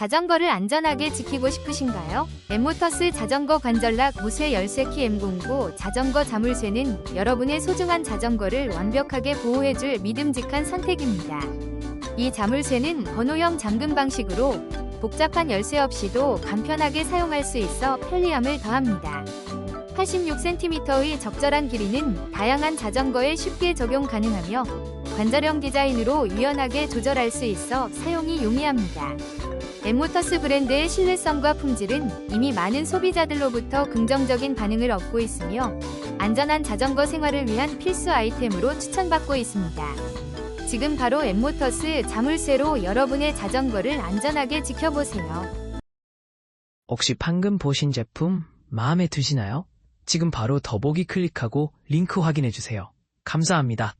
자전거를 안전하게 지키고 싶으신가요? 엠모터스 자전거 관절락 무쇠 열쇠키 M09 자전거 자물쇠는 여러분의 소중한 자전거를 완벽하게 보호해줄 믿음직한 선택입니다. 이 자물쇠는 번호형 잠금 방식으로 복잡한 열쇠 없이도 간편하게 사용할 수 있어 편리함을 더합니다. 86cm의 적절한 길이는 다양한 자전거에 쉽게 적용 가능하며 관절형 디자인으로 유연하게 조절할 수 있어 사용이 용이합니다. 엠모터스 브랜드의 신뢰성과 품질은 이미 많은 소비자들로부터 긍정적인 반응을 얻고 있으며 안전한 자전거 생활을 위한 필수 아이템으로 추천받고 있습니다. 지금 바로 엠모터스 자물쇠로 여러분의 자전거를 안전하게 지켜보세요. 혹시 방금 보신 제품 마음에 드시나요? 지금 바로 더보기 클릭하고 링크 확인해 주세요. 감사합니다.